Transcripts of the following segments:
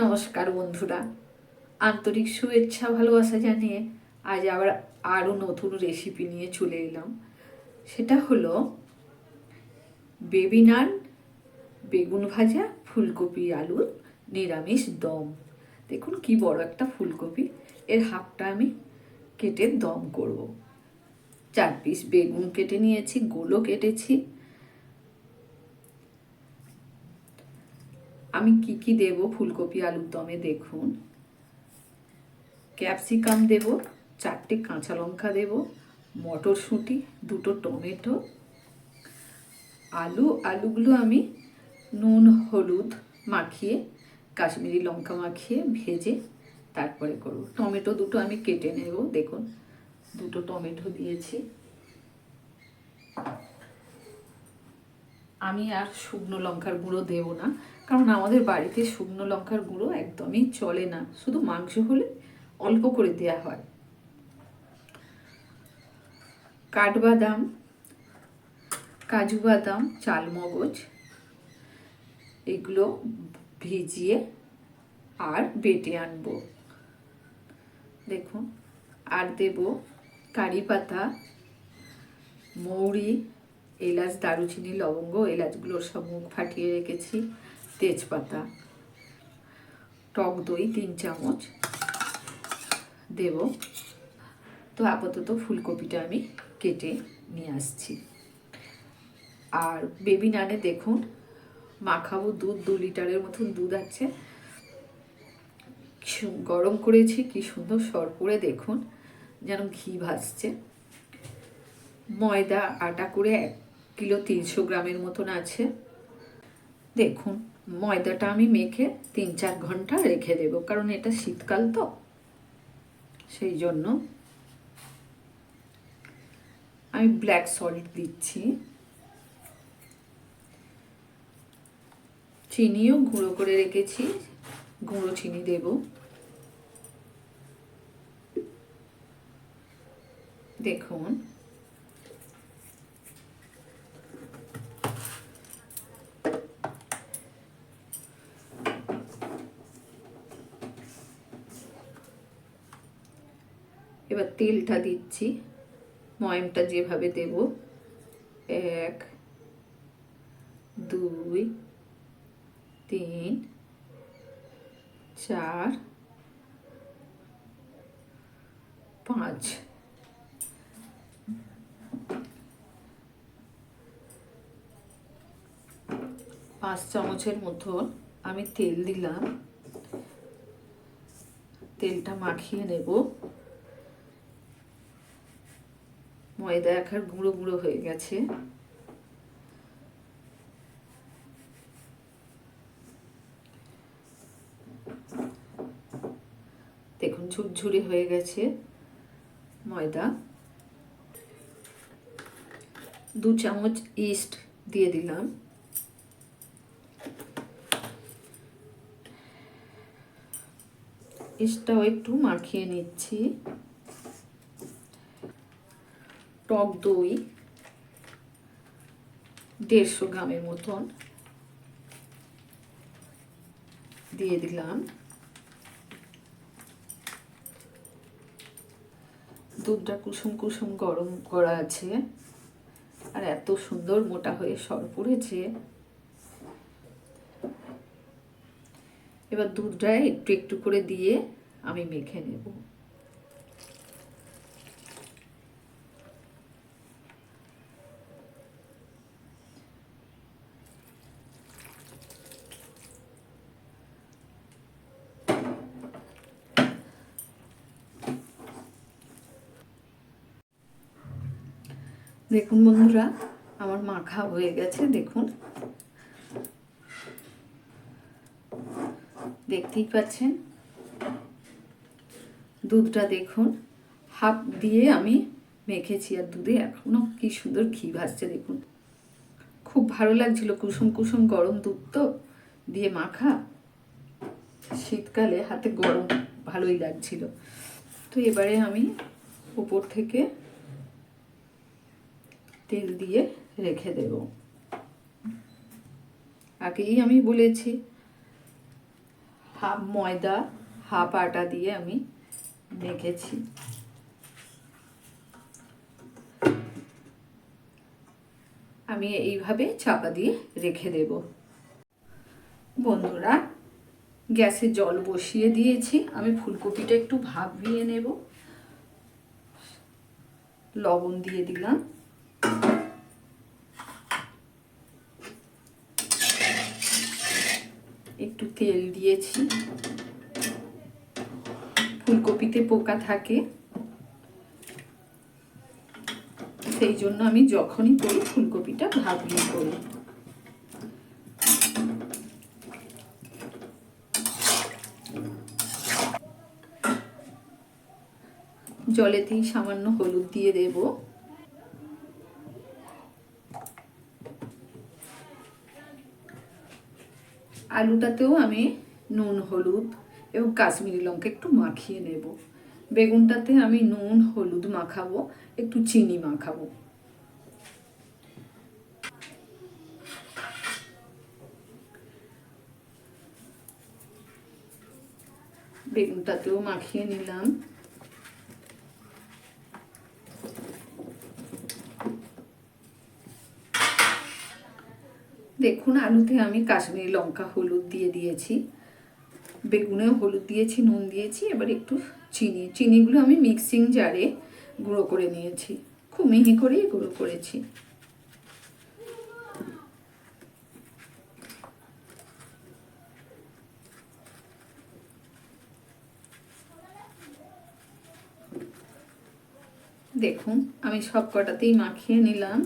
নমস্কার বন্ধুরা। আন্তরিক শুভেচ্ছা, ভালোবাসা জানিয়ে আজ আবার আরও নতুন রেসিপি নিয়ে চলে এলাম। সেটা হলো বেবি নান বেগুন ভাজা, ফুলকপি আলুর নিরামিষ দম। দেখুন কি বড় একটা ফুলকপি। এর হাফটা আমি কেটে দম করব। চার পিস বেগুন কেটে নিয়েছি, গোলও কেটেছি। আমি কি কি দেব? ফুলকপি, আলুর দমে দেখুন। ক্যাপসিকাম দেব, চারটে কাঁচা লঙ্কা দেব, মটরশুঁটি, দুটো টমেটো। আলু, আলুগুলো আমি নুন, হলুদ মাখিয়ে, কাশ্মীরি লঙ্কা মাখিয়ে ভেজে তারপরে করব। টমেটো দুটো আমি কেটে নেব, দেখুন। দুটো টমেটো দিয়েছি। আমি আর শুকনো লঙ্কার গুঁড়ো দেব না। কারণ আমাদের বাড়িতে শুকনো লঙ্কার গুঁড়ো একদমই চলে না। শুধু মাংস হলে অল্প করে দেয়া হয়। কাঠবাদাম কাজু বাদাম চালমগজ, এগুলো ভিজিয়ে আর বেটে আনব। দেখুন, আর দেব কারি পাতা, মৌরি, এলাচ, দারুচিনি, লবঙ্গ এলাচগুলোর সব মুখ ফাটিয়ে রেখেছি। তেজপাতা, টক দই, তিন চামচ দেব। তো আপাতত ফুলকপিটা আমি কেটে নিয়ে আসছি। আর বেবি নানে দেখুন, মাখাবো দুধ, দু লিটারের মতন দুধ আছে। গরম করেছি, কি সুন্দর সর করে দেখুন, যেন ঘি ভাসছে ময়দা আটা করে এক কিলো তিনশো গ্রামের মতন আছে। দেখুন ময়দাটা আমি মেখে তিন চার ঘণ্টা রেখে দেব, কারণ এটা শীতকাল তো। সেই জন্য আমি ব্ল্যাক সল্ট দিচ্ছি। চিনিও গুঁড়ো করে রেখেছি, গুঁড়ো চিনি দেব। দেখুন এবার তেলটা দিচ্ছি। ময়মটা যেভাবে দেব, এক, দুই, তিন, চার, পাঁচ। পাঁচ চামচের মতন আমি তেল দিলাম। তেলটা মাখিয়ে নেব। ময়দা একার গুঁড়ো গুঁড়ো হয়ে গেছে। দেখুন, ঝুরঝুরে হয়ে গেছে ময়দা। দু চামচ ইস্ট দিয়ে দিলাম। ইস্টটাও একটু মাখিয়ে নিচ্ছি। টক দই, দেড়শো গ্রামের মতন দিয়ে দিলাম। দুধটা কুসুম কুসুম গরম করা আছে। আর এত সুন্দর মোটা হয়ে সর পড়েছে। এবার দুধটা একটু একটু করে দিয়ে আমি মেখে নেব। দেখুন বন্ধুরা, আমার মাখা হয়ে গেছে, দেখুন। দেখতেই পাচ্ছেন? দুধটা দেখুন, হাফ দিয়ে আমি মেখেছি আর দুধে এখনও কি সুন্দর ঘি ভাসছে, দেখুন। খুব ভালো লাগছিল, কুসুম কুসুম গরম দুধ তো, দিয়ে মাখা। শীতকালে হাতে গরম ভালোই লাগছিল। তো এবারে আমি উপর থেকে তেল দিয়ে রেখে দেব। আগেই আমি বলেছি, হাফ ময়দা, হাফ আটা দিয়ে আমি মেখেছি। আমি এইভাবে চাপা দিয়ে রেখে দেব। বন্ধুরা, গ্যাসে জল বসিয়ে দিয়েছি। আমি ফুলকপিটা একটু ভাপিয়ে নেব। লবণ দিয়ে দিলাম। একটু তেল দিয়েছি। ফুলকপিতে পোকা থাকে। সেই জন্য আমি যখনই করি ফুলকপিটা ভাপিয়ে করি। জলেতেই সামান্য হলুদ দিয়ে দেব। আলুটাতেও আমি নুন, হলুদ এবং কাশ্মীরি লঙ্কা একটু মাখিয়ে নেব। বেগুনটাতে আমি নুন, হলুদ মাখাবো, একটু চিনি মাখাবো। বেগুনটাতেও মাখিয়ে নিলাম। দেখুন, আলুতে আমি কাশ্মীরি লঙ্কা, হলুদ দিয়ে দিয়েছি। বেগুনেও হলুদ দিয়েছি, নুন দিয়েছি, এবার একটু চিনি। চিনিগুলো আমি মিক্সিং জারে গুঁড়ো করে নিয়েছি। খুব মিহি করেই গুঁড়ো করেছি। দেখুন, আমি সব কটাতেই মাখিয়ে নিলাম।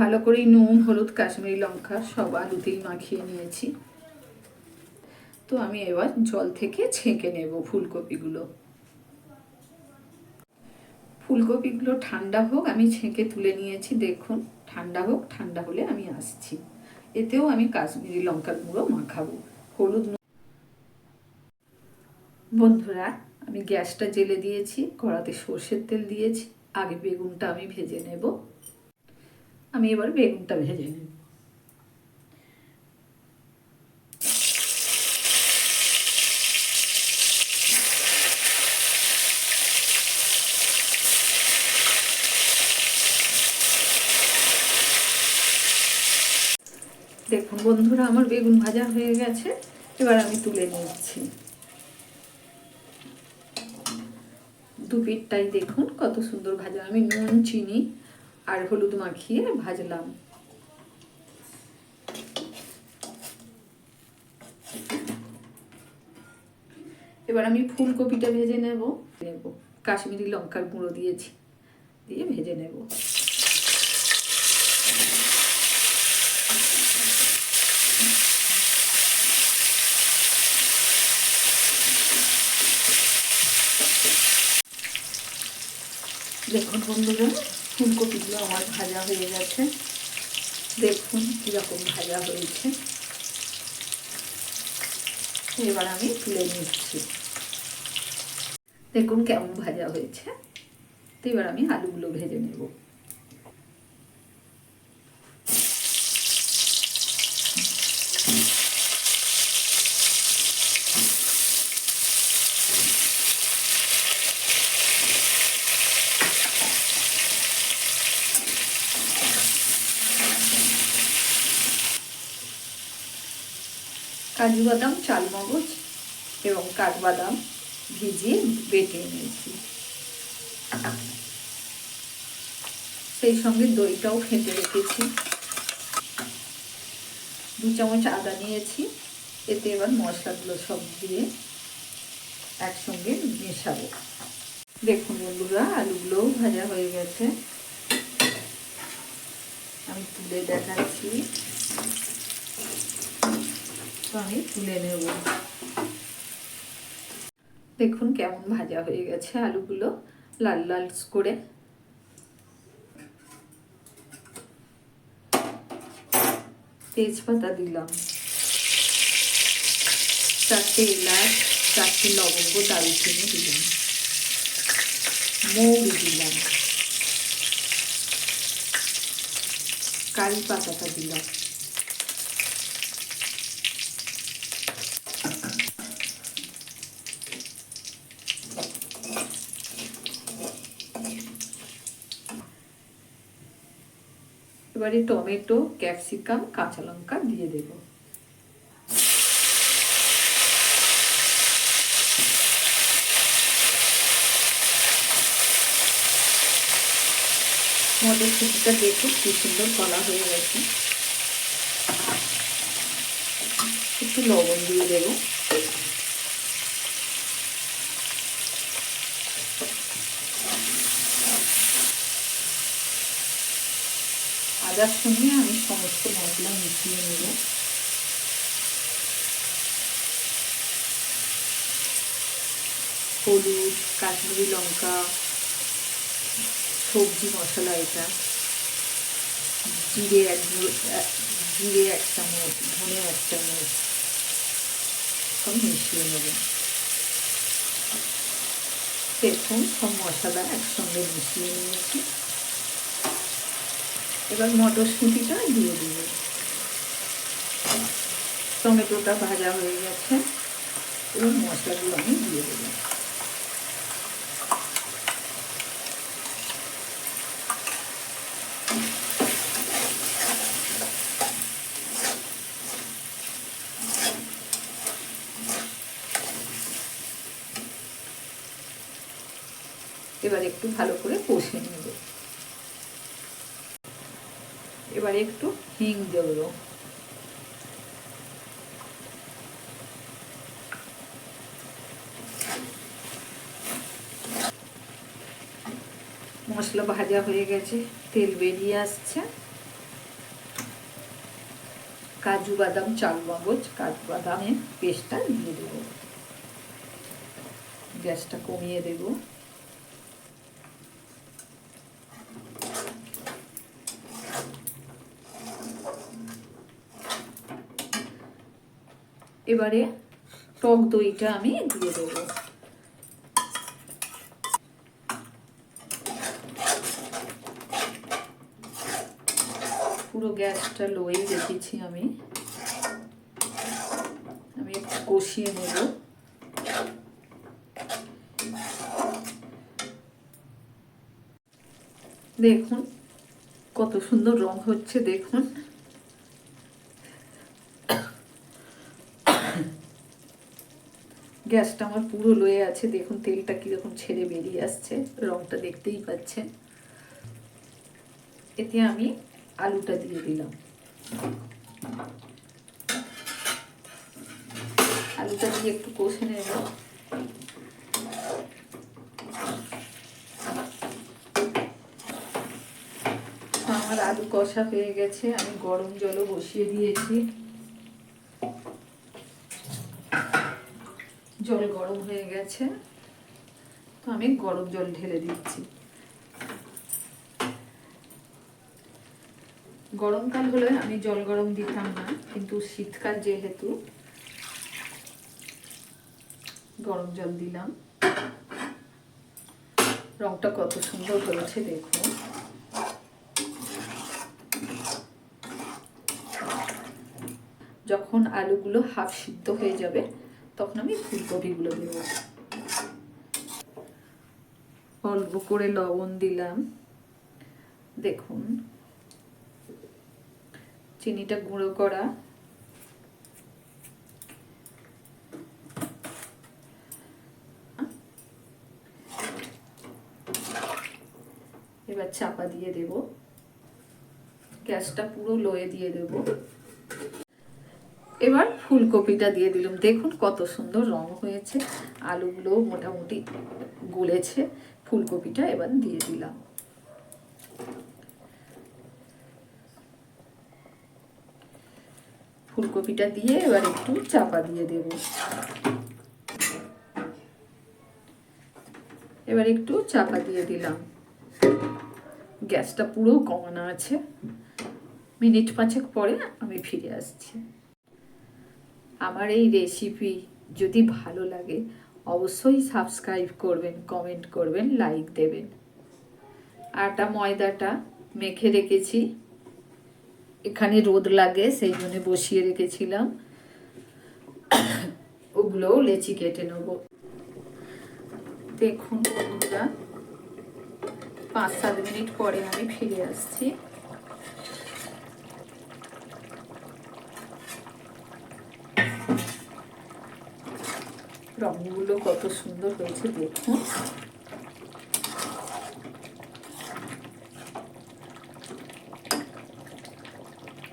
ভালো করে নুন, হলুদ, কাশ্মীরি লঙ্কা সব আলুতেই মাখিয়ে নিয়েছি। তো আমি এবার জল থেকে ছেঁকে নেব ফুলকপিগুলো। ফুলকপিগুলো ঠান্ডা হোক, আমি ছেঁকে তুলে নিয়েছি, দেখুন, ঠান্ডা হোক, ঠান্ডা হলে আমি আসছি। এতেও আমি কাশ্মীরি লঙ্কার গুঁড়ো মাখাবো, হলুদ বন্ধুরা, আমি গ্যাসটা জেলে দিয়েছি, কড়াতে সর্ষের তেল দিয়েছি, আগে বেগুনটা আমি ভেজে নেব। আমি এবার বেগুনটা ভেজে নিই দেখুন বন্ধুরা, আমার বেগুন ভাজা হয়ে গেছে। এবার আমি তুলে নিচ্ছি। দু পিঠটাই দেখুন কত সুন্দর ভাজা। আমি নুন, চিনি আর হলুদ মাখিয়ে ভাজলাম। এবার আমি ফুলকপিটা ভেজে নেব। নেব। কাশ্মীরি লঙ্কার গুঁড়ো দিয়েছি, দিয়ে ভেজে নেব। দেখুন বন্ধুরা ফুলকপিগুলো আমার ভাজা হয়ে গেছে। দেখুন কীরকম ভাজা হয়েছে। এবার আমি তুলে নিচ্ছি। দেখুন কেমন ভাজা হয়েছে। তো এবার আমি আলুগুলো ভেজে নেব। কাজু বাদাম চালমগজ এবং কাঠবাদাম ভিজিয়ে বেটে নিয়েছি। সেই সঙ্গে দইটাও ফেটে রেখেছি। দু চামচ আদা নিয়েছি। এতে এবার মশলাগুলো সব দিয়ে একসঙ্গে মেশাবো। দেখুন বন্ধুরা, আলুগুলোও ভাজা হয়ে গেছে। আমি তুলে দেখাচ্ছি। আমি তুলে নেব। দেখুন কেমন ভাজা হয়ে গেছে আলুগুলো, লাল লাল করে। তেজপাতা দিলাম। চারটে এলাচ, চারটে লবঙ্গ, দারুচিনি দিলাম। মৌরি দিলাম। কারি পাতাটা দিলাম। এবারে টমেটো, ক্যাপসিকাম, কাঁচা লঙ্কা দিয়ে দেব। মটরশুটিটা দেখুন কি সুন্দর কলা হয়ে গেছে। একটু লবণ দিয়ে দেবো। আদার সঙ্গে আমি সমস্ত মশলা মিশিয়ে নেব। হলুদ, কাশ্মীরি লঙ্কা, সবজি মশলা এটা, জিরে এক জিরে এক চামচ, ধনে এক চামচ, সব মিশিয়ে নেব। দেখুন, সব মশলা একসঙ্গে মিশিয়ে নিয়েছি। এবার মটরশুঁটিটা দিয়ে দিব। টমেটোটা ভাজা হয়ে গেছে। এবার মশলাগুলো আমি দিয়ে দেবো। এবার একটু ভালো করে কষে নেব। এবার একটু হিং দেব। মশলা ভাজা হয়ে গেছে, তেল বেরিয়ে আসছে। কাজু বাদাম চাল মগজ কাজু বাদামের পেস্টটা দিয়ে দেব। গ্যাসটা কমিয়ে দেবো। এবারে টক দইটা আমি দিয়ে দেবো। পুরো গ্যাসটা লোই রেখেছি আমি। আমি একটু কষিয়ে নেব। দেখুন, কত সুন্দর রং হচ্ছে, দেখুন। গ্যাসটা আমার পুরো লয়ে আছে, দেখুন তেলটা কীরকম ছেড়ে বেরিয়ে আসছে, রংটা দেখতেই পাচ্ছেন। এতে আমি আলুটা দিয়ে দিলাম। আলুটা দিয়ে একটু কষে নেব। আমার আলু কষা হয়ে গেছে, আমি গরম জলও বসিয়ে দিয়েছি। জল গরম হয়ে গেছে। তো আমি গরম জল ঢেলে দিচ্ছি। গরমকাল হলে আমি জল গরম দিতাম না, কিন্তু শীতকাল যেহেতু, গরম জল দিলাম। রংটা কত সুন্দর হয়েছে দেখুন যখন আলুগুলো হাফ সিদ্ধ হয়ে যাবে তখন আমি ফুলকপিগুলো দেবো। অল্প করে লবণ দিলাম। দেখুন, চিনিটা গুঁড়ো করা। এবার চাপা দিয়ে দেব। গ্যাসটা পুরো লোয়ে দিয়ে দেব। এবার ফুলকপিটা দিয়ে দিলাম। দেখুন কত সুন্দর রং হয়েছে। আলুগুলো মোটামুটি গলেছে। ফুলকপিটা এবার দিয়ে দিলাম। ফুলকপিটা দিয়ে এবার একটু চাপা দিয়ে দেব। এবার একটু চাপা দিয়ে দিলাম। গ্যাসটা পুরো কমানো আছে। মিনিট পাঁচেক পরে আমি ফিরে আসছি। আমার এই রেসিপি যদি ভালো লাগে, অবশ্যই সাবস্ক্রাইব করবেন কমেন্ট করবেন লাইক দেবেন। আটা, ময়দাটা মেখে রেখেছি। এখানে রোদ লাগে, সেই জন্য বসিয়ে রেখেছিলাম। ওগুলোও লেচি কেটে নেব। দেখুন বন্ধুরা, পাঁচ সাত মিনিট পরে আমি ফিরে আসছি। রঙগুলো কত সুন্দর হয়েছে দেখুন।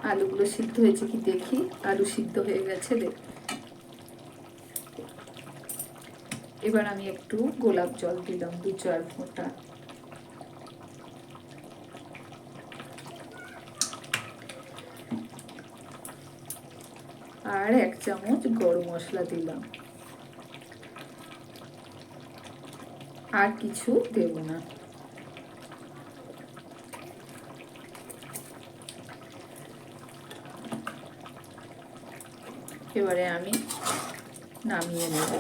আলুগুলো সিদ্ধ হয়েছে কি দেখি? আলু সিদ্ধ হয়ে গেছে দেখুন এবার আমি একটু গোলাপ জল দিলাম, দু চার ফোঁটা। আর এক চামচ গরম মশলা দিলাম। আর কিছু দেব না। এবারে আমি নামিয়ে নেব।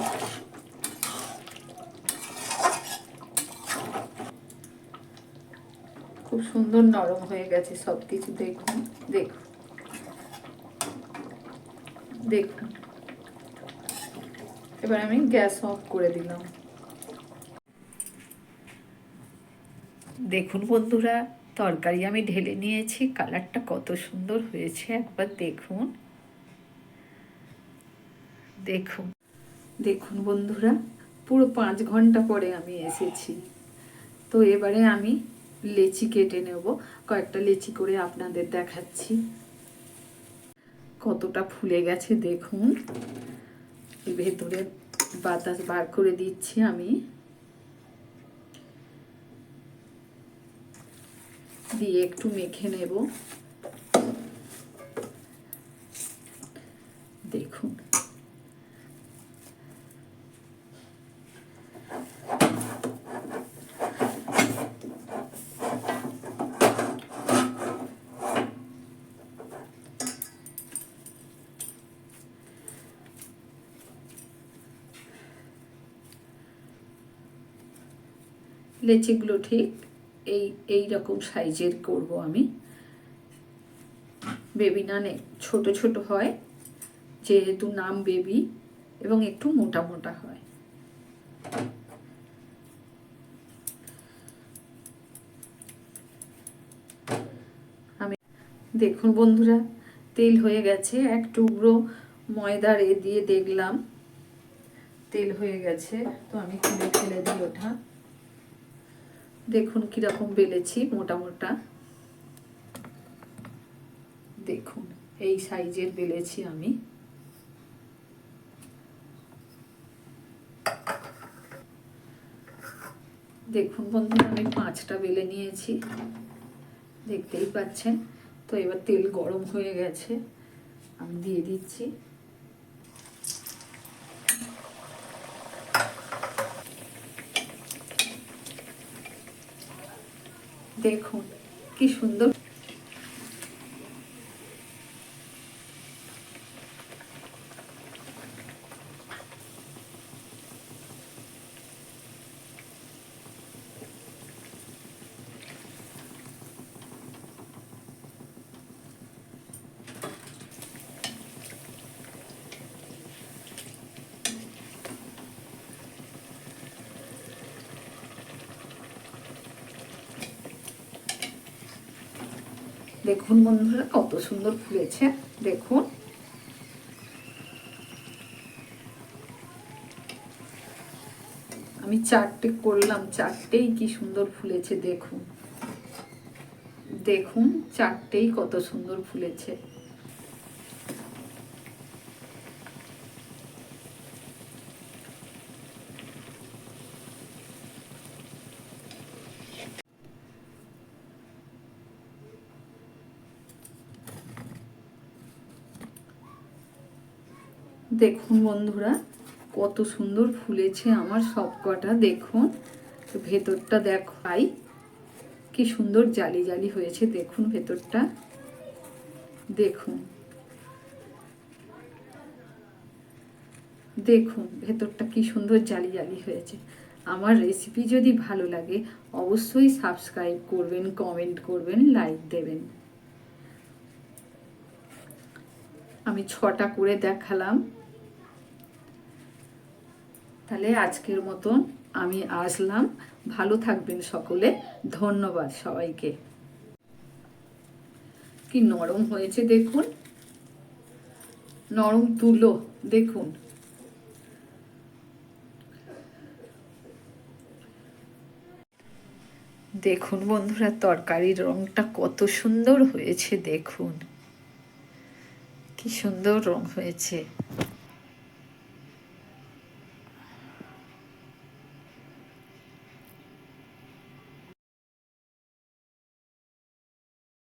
খুব সুন্দর নরম হয়ে গেছে সব কিছু দেখুন দেখুন। দেখুন। এবার আমি গ্যাস অফ করে দিলাম। দেখুন বন্ধুরা, তরকারি আমি ঢেলে নিয়েছি, কালারটা কত সুন্দর হয়েছে, একবার দেখুন। দেখুন। দেখুন বন্ধুরা, পুরো পাঁচ ঘণ্টা পরে আমি এসেছি। তো এবারে আমি লেচি কেটে নেব, কয়েকটা লেচি করে আপনাদের দেখাচ্ছি। কতটা ফুলে গেছে, দেখুন। ভেতরে বাতাস বার করে দিচ্ছি আমি। দিয়ে একটু মেখে নেব। দেখুন। লেচিগুলো ঠিক এই এই রকম সাইজের করব আমি। বেবি নানে ছোট ছোট হয়, যেহেতু নাম বেবি এবং একটু মোটা মোটা হয়। আমি, দেখুন বন্ধুরা, তেল হয়ে গেছে। এক টুকরো ময়দার এ দিয়ে দেখলাম। তেল হয়ে গেছে, তো আমি তুলে ফেলে দিই ওটা। দেখুন কীরকম বেলেছি মোটা মোটা দেখুন, এই সাইজের বেলেছি আমি। দেখুন বন্ধুরা, আমি পাঁচটা বেলে নিয়েছি। দেখতেই পাচ্ছেন। তো এবার তেল গরম হয়ে গেছে। আমি দিয়ে দিচ্ছি। দেখুন কি সুন্দর দেখুন বন্ধুরা, কত সুন্দর ফুলেছে, দেখুন। আমি চারটে করলাম, চারটেই কি সুন্দর ফুলেছে, দেখুন। দেখুন, চারটেই কত সুন্দর ফুলেছে। দেখুন বন্ধুরা, কত সুন্দর ফুলেছে আমার সব কটা দেখুন। ভেতরটা দেখাই কি সুন্দর জালি জালি হয়েছে, দেখুন ভেতরটা। দেখুন। দেখুন ভেতরটা কি সুন্দর জালি জালি হয়েছে। আমার রেসিপি যদি ভালো লাগে, অবশ্যই সাবস্ক্রাইব করবেন কমেন্ট করবেন লাইক দেবেন। আমি ছটা করে দেখালাম। তাহলে আজকের মতন আমি আসলাম। ভালো থাকবেন সকলে। ধন্যবাদ সবাইকে। কি নরম হয়েছে দেখুন। নরম তুলো, দেখুন। দেখুন বন্ধুরা, তরকারির রংটা কত সুন্দর হয়েছে, দেখুন। কি সুন্দর রং হয়েছে।